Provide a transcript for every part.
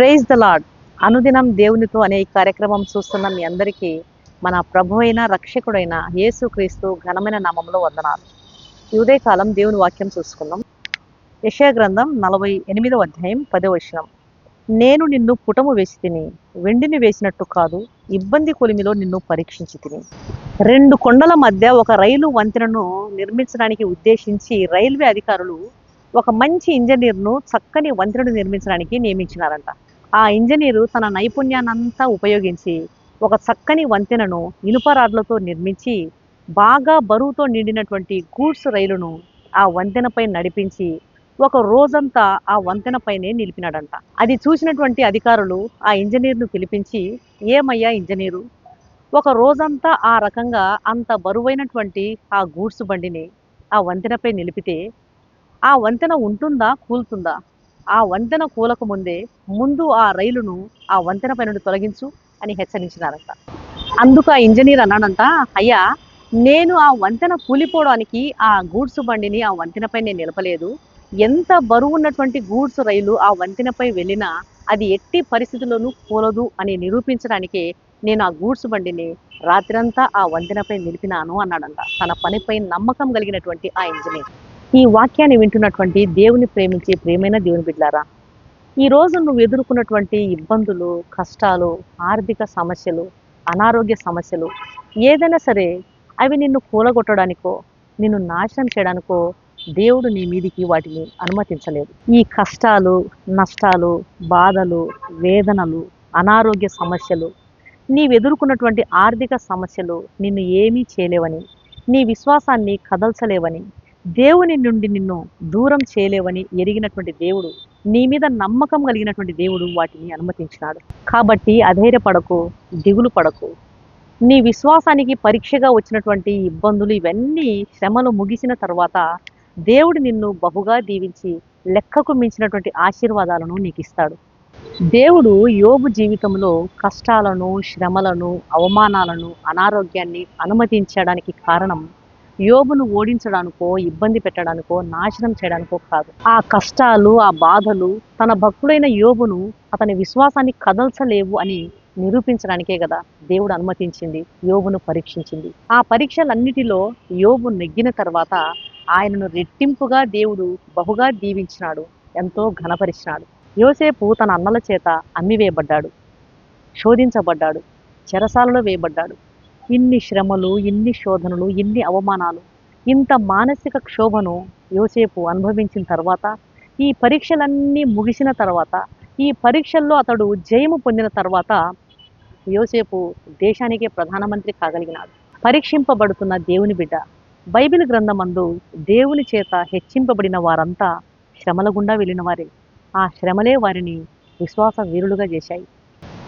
Praise the lord అనుదినం దేవునితో అనే కార్యక్రమం చూస్తున్న మీ అందరికీ మన ప్రభు అయిన రక్షకుడైన యేసుక్రీస్తు ఘనమైన నామంలో వందనాలు. ఈ ఉదయకాలం దేవుని వాక్యం చూసుకుందాం. యెషయా గ్రంథం నలభై ఎనిమిదవ అధ్యాయం పదవ వచనం. నేను నిన్ను పుటము వేసి తిని వెండిని వేసినట్టు కాదు ఇబ్బంది కొలిమిలో నిన్ను పరీక్షించి తిని. రెండు కొండల మధ్య ఒక రైలు వంతెనను నిర్మించడానికి ఉద్దేశించి రైల్వే అధికారులు ఒక మంచి ఇంజనీర్ను చక్కని వంతెనను నిర్మించడానికి నియమించినారంట. ఆ ఇంజనీరు తన నైపుణ్యాన్నంతా ఉపయోగించి ఒక చక్కని వంతెనను ఇనుప రాడ్లతో నిర్మించి బాగా బరువుతో నిండినటువంటి గూడ్స్ రైలును ఆ వంతెనపై నడిపించి ఒక రోజంతా ఆ వంతెనపైనే నిలిపినాడంట. అది చూసినటువంటి అధికారులు ఆ ఇంజనీర్ను పిలిపించి ఏమయ్యా ఇంజనీరు ఒక రోజంతా ఆ రకంగా అంత బరువైనటువంటి ఆ గూడ్స్ బండిని ఆ వంతెనపై నిలిపితే ఆ వంతెన ఉంటుందా కూలుతుందా? ఆ వంతెన కూలక ముందే ముందు ఆ రైలును ఆ వంతెన పై నుండి తొలగించు అని హెచ్చరించినారంట. అందుకు ఆ ఇంజనీర్ అన్నాడంట అయ్యా నేను ఆ వంతెన కూలిపోవడానికి ఆ గూడ్స్ బండిని ఆ వంతెనపై నేను నిలపలేదు. ఎంత బరువు ఉన్నటువంటి గూడ్స్ రైలు ఆ వంతెనపై వెళ్ళినా అది ఎట్టి పరిస్థితుల్లోనూ కూలదు అని నిరూపించడానికే నేను ఆ గూడ్స్ బండిని రాత్రంతా ఆ వంతెనపై నిలిపినాను అన్నాడంట తన పనిపై నమ్మకం కలిగినటువంటి ఆ ఇంజనీర్. ఈ వాక్యాన్ని వింటున్నటువంటి దేవుని ప్రేమించే ప్రేమైన దేవుని బిడ్డారా ఈ రోజు నువ్వు ఎదుర్కొన్నటువంటి ఇబ్బందులు కష్టాలు ఆర్థిక సమస్యలు అనారోగ్య సమస్యలు ఏదైనా సరే అవి నిన్ను కూలగొట్టడానికో నిన్ను నాశనం చేయడానికో దేవుడు నీ మీదికి వాటిని అనుమతించలేదు. ఈ కష్టాలు నష్టాలు బాధలు వేదనలు అనారోగ్య సమస్యలు నీవు ఎదుర్కొన్నటువంటి ఆర్థిక సమస్యలు నిన్ను ఏమీ చేయలేవని నీ విశ్వాసాన్ని కదల్చలేవని దేవుని నుండి నిన్ను దూరం చేయలేవని ఎరిగినటువంటి దేవుడు నీ మీద నమ్మకం కలిగినటువంటి దేవుడు వాటిని అనుమతించినాడు. కాబట్టి అధైర్యపడకు దిగులు పడకు. నీ విశ్వాసానికి పరీక్షగా వచ్చినటువంటి ఇబ్బందులు ఇవన్నీ శ్రమలు ముగిసిన తర్వాత దేవుడు నిన్ను బహుగా దీవించి లెక్కకు మించినటువంటి ఆశీర్వాదాలను నీకు ఇస్తాడు దేవుడు యోబు జీవితంలో కష్టాలను శ్రమలను అవమానాలను అనారోగ్యాన్ని అనుమతించడానికి కారణం యోబును ఓడించడానికో ఇబ్బంది పెట్టడానికో నాశనం చేయడానికో కాదు. ఆ కష్టాలు ఆ బాధలు తన భక్తుడైన యోబును అతని విశ్వాసాన్ని కదల్చలేవు అని నిరూపించడానికే కదా దేవుడు అనుమతించింది యోబును పరీక్షించింది. ఆ పరీక్షలన్నిటిలో యోబు నెగ్గిన తర్వాత ఆయనను రెట్టింపుగా దేవుడు బహుగా దీవించినాడు ఎంతో ఘనపరిచినాడు. యోసేపు తన అన్నల చేత అమ్మివేయబడ్డాడు శోధించబడ్డాడు చెరసాలలో వేయబడ్డాడు. ఇన్ని శ్రమలు ఇన్ని శోధనలు ఇన్ని అవమానాలు ఇంత మానసిక క్షోభను యోసేపు అనుభవించిన తర్వాత ఈ పరీక్షలన్నీ ముగిసిన తర్వాత ఈ పరీక్షల్లో అతడు జయము పొందిన తర్వాత యోసేపు దేశానికే ప్రధానమంత్రి కాగలిగినాడు. పరీక్షింపబడుతున్న దేవుని బిడ్డ బైబిల్ గ్రంథమందు దేవుని చేత హెచ్చింపబడిన వారంతా శ్రమల గుండా వెళ్ళిన వారే. ఆ శ్రమలే వారిని విశ్వాస వీరులుగా చేశాయి.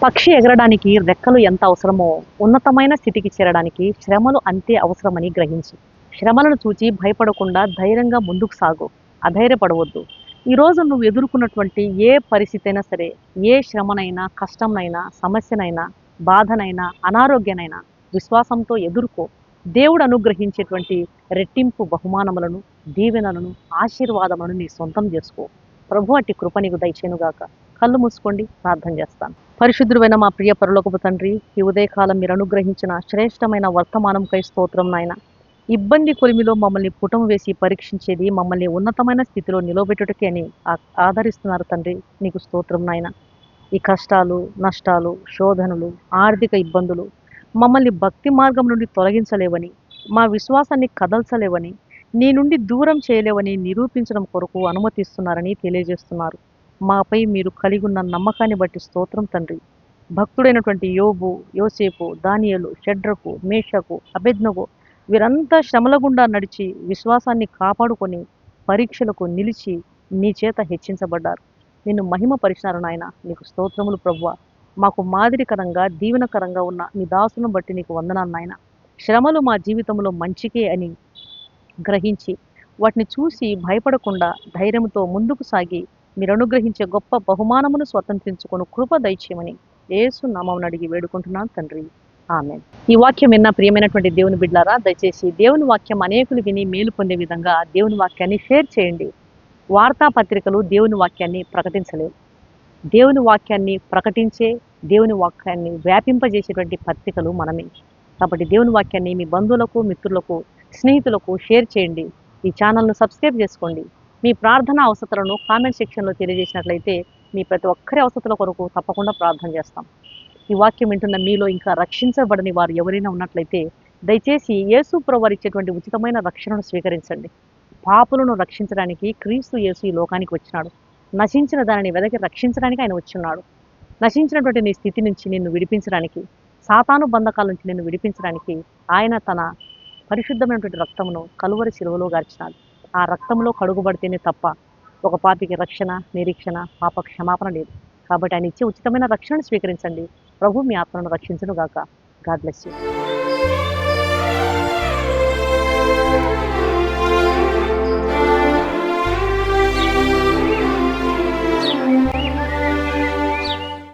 పక్షి ఎగరడానికి రెక్కలు ఎంత అవసరమో ఉన్నతమైన స్థితికి చేరడానికి శ్రమలు అంతే అవసరమని గ్రహించు. శ్రమలను చూచి భయపడకుండా ధైర్యంగా ముందుకు సాగు. అధైర్యపడవద్దు. ఈరోజు నువ్వు ఎదుర్కొన్నటువంటి ఏ పరిస్థితి అయినా సరే ఏ శ్రమనైనా కష్టంనైనా సమస్యనైనా బాధనైనా అనారోగ్యనైనా విశ్వాసంతో ఎదుర్కో. దేవుడు అనుగ్రహించేటువంటి రెట్టింపు బహుమానములను దీవెనలను ఆశీర్వాదములను నీ సొంతం చేసుకో. ప్రభు అట్టి కృప నీకు దయచేనుగాక కళ్ళు మూసుకోండి ప్రార్థన చేస్తాను. పరిశుద్ధుడైన మా ప్రియ పరలోకపు తండ్రి ఈ ఉదయకాలం మీరు అనుగ్రహించిన శ్రేష్టమైన వర్తమానంకై స్తోత్రం నాయన. ఇబ్బంది కొలిమిలో మమ్మల్ని పుటం వేసి పరీక్షించేది మమ్మల్ని ఉన్నతమైన స్థితిలో నిలబెట్టుటకి అని ఆదరిస్తున్నారు తండ్రి. నీకు స్తోత్రం నాయన. ఈ కష్టాలు నష్టాలు శోధనలు ఆర్థిక ఇబ్బందులు మమ్మల్ని భక్తి మార్గం నుండి తొలగించలేవని మా విశ్వాసాన్ని కదల్చలేవని నీ నుండి దూరం చేయలేవని నిరూపించడం కొరకు అనుమతిస్తున్నారని తెలియజేస్తున్నారు. మాపై మీరు కలిగి ఉన్న నమ్మకాన్ని బట్టి స్తోత్రం తండ్రి. భక్తుడైనటువంటి యోబు యోసేపు దానియలు షడ్రకు మేషకు అభెజ్ఞకు వీరంతా శ్రమల గుండా నడిచి విశ్వాసాన్ని కాపాడుకొని పరీక్షలకు నిలిచి నీ చేత హెచ్చించబడ్డారు. నిన్ను మహిమ పరిచినారు నాయన. నీకు స్తోత్రములు ప్రభువ. మాకు మాదిరికరంగా దీవెనకరంగా ఉన్న నీ దాసును బట్టి నీకు వందనాలు నాయన. శ్రమలు మా జీవితంలో మంచికే అని గ్రహించి వాటిని చూసి భయపడకుండా ధైర్యంతో ముందుకు సాగి మీరు అనుగ్రహించే గొప్ప బహుమానమును స్వతంత్రించుకుని కృప దయచేయమని ఏసు నామం అడిగి వేడుకుంటున్నాను తండ్రి. ఆమె ఈ వాక్యం విన్న ప్రియమైనటువంటి దేవుని బిడ్డారా దయచేసి దేవుని వాక్యం అనేకులు విని మేలు పొందే విధంగా దేవుని వాక్యాన్ని షేర్ చేయండి. వార్తాపత్రికలు దేవుని వాక్యాన్ని ప్రకటించలేవు. దేవుని వాక్యాన్ని ప్రకటించే దేవుని వాక్యాన్ని వ్యాపింపజేసేటువంటి పత్రికలు మనమే. కాబట్టి దేవుని వాక్యాన్ని మీ బంధువులకు మిత్రులకు స్నేహితులకు షేర్ చేయండి. ఈ ఛానల్ను సబ్స్క్రైబ్ చేసుకోండి. మీ ప్రార్థన అవసరాలను కామెంట్ సెక్షన్లో తెలియజేసినట్లయితే మీ ప్రతి ఒక్కరి అవసరాల కొరకు తప్పకుండా ప్రార్థన చేస్తాం. ఈ వాక్యం వింటున్న మీలో ఇంకా రక్షించబడని వారు ఎవరైనా ఉన్నట్లయితే దయచేసి యేసు ప్రభు ఇచ్చేటువంటి ఉచితమైన రక్షణను స్వీకరించండి. పాపులను రక్షించడానికి క్రీస్తు యేసు ఈ లోకానికి వచ్చినాడు. నశించిన దానిని వెదకి రక్షించడానికి ఆయన వచ్చిన్నాడు నశించినటువంటి నీ స్థితి నుంచి నిన్ను విడిపించడానికి సాతాను బంధకాల నుంచి నిన్ను విడిపించడానికి ఆయన తన పరిశుద్ధమైనటువంటి రక్తమును కలువరి శిలువలో గార్చినాడు. ఆ రక్తంలో కడుగుబడితేనే తప్ప ఒక పాపికి రక్షణ నిరీక్షణ పాప క్షమాపణ లేదు. కాబట్టి ఆయన ఇచ్చే ఉచితమైన రక్షణను స్వీకరించండి. ప్రభు మీ ఆత్మను రక్షించను గాక గాడ్ బ్లెస్ యూ.